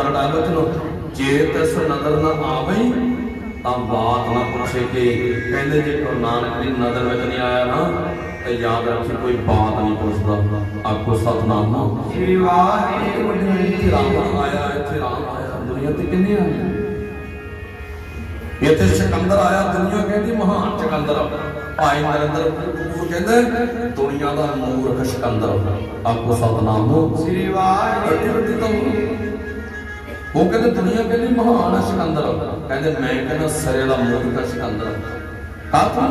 ਸਾਡਾ ਬਚਨੋ ਜੇ ਤਿਸ ਨਦਰ ਨਾ ਆਵੇ ਤਾਂ ਬਾਤ ਨਾ ਪੁੱਛੇ ਕਿ ਕਹਿੰਦੇ ਜੇ ਗੁਰੂ ਨਾਨਕ ਦੀ ਨਜ਼ਰ ਵਿੱਚ ਨਹੀਂ ਆਇਆ ਨਾ ਤੇ ਯਾਦ ਰੱਖੀ ਕੋਈ ਬਾਤ ਨਹੀਂ ਪੁੱਛਦਾ। ਆਖੋ ਸਤਨਾਮ। ਸ੍ਰੀ ਵਾਹਿਗੁਰੂ ਜੀ ਰਾਮ ਆਇਆ ਇੱਥੇ ਰਾਮ ਆਇਆ। ਦੁਨੀਆ ਤੇ ਕਿੰਨੇ ਆਏ? ਇੱਥੇ ਸਿਕੰਦਰ ਆਇਆ ਦੁਨੀਆ ਕਹਿੰਦੀ ਮਹਾਨ ਸਿਕੰਦਰ ਭਾਈ ਨਰਿੰਦਰ ਉਹ ਕਹਿੰਦੇ ਦੁਨੀਆ ਦਾ ਮੂਰਖ ਸਿਕੰਦਰ ਆਖੋ ਸਤਨਾਮ। ਸ੍ਰੀ ਵਾਹਿਗੁਰੂ ਵੱਡੀ ਤਾਂ ਉਹ ਕਹਿੰਦੇ ਦੁਨੀਆ ਕਹਿੰਦੀ ਮਹਾਨ ਹੈ ਸਿਕੰਦਰ। ਕਹਿੰਦੇ ਮੈਂ ਕਹਿੰਦਾ ਸਿਰੇ ਦਾ ਮੂਰਖ ਹੈ ਸਿਕੰਦਰ। ਕਾਹਤੋਂ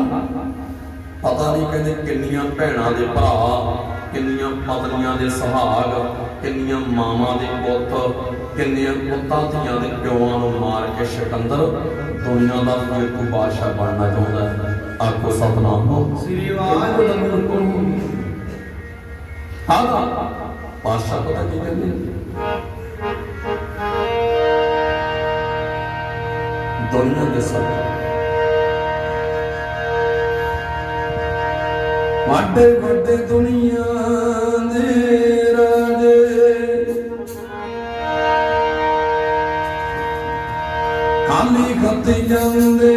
ਪਤਾ ਨਹੀਂ ਕਹਿੰਦੇ ਕਿੰਨੀਆਂ ਭੈਣਾਂ ਦੇ ਭਰਾ ਕਿੰਨੀਆਂ ਪਤਨੀਆਂ ਦੇ ਸੁਹਾਗ ਕਿੰਨੀਆਂ ਮਾਵਾਂ ਦੇ ਪੁੱਤ ਕਿੰਨੀਆਂ ਪੁੱਤਾਂ ਧੀਆਂ ਦੇ ਪਿਓਾਂ ਨੂੰ ਮਾਰ ਕੇ ਸਿਕੰਦਰ ਦੁਨੀਆ ਦਾ ਫਿਰ ਕੋ ਬਾਦਸ਼ਾਹ ਬਣਨਾ ਚਾਹੁੰਦਾ ਹੈ। ਆਖੋ ਸਤਨਾਮ। ਸ੍ਰੀ ਵਾਹਿਗੁਰੂ। ਹਾਂ ਬਾਦਸ਼ਾਹ ਪਤਾ ਕੀ ਕਹਿੰਦੇ? ਦੁਨੀਆ ਦੇ ਸਭ ਵੱਡੇ ਵੱਡੇ ਦੁਨੀਆ ਦੇ ਰਾਜੇ। ਕਾਲੀ ਖੱਤ ਜਾਂਦੇ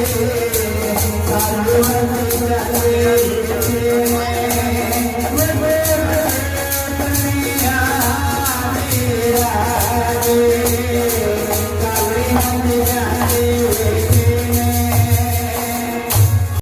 ਵਿਖੇ ਸ੍ਰੀ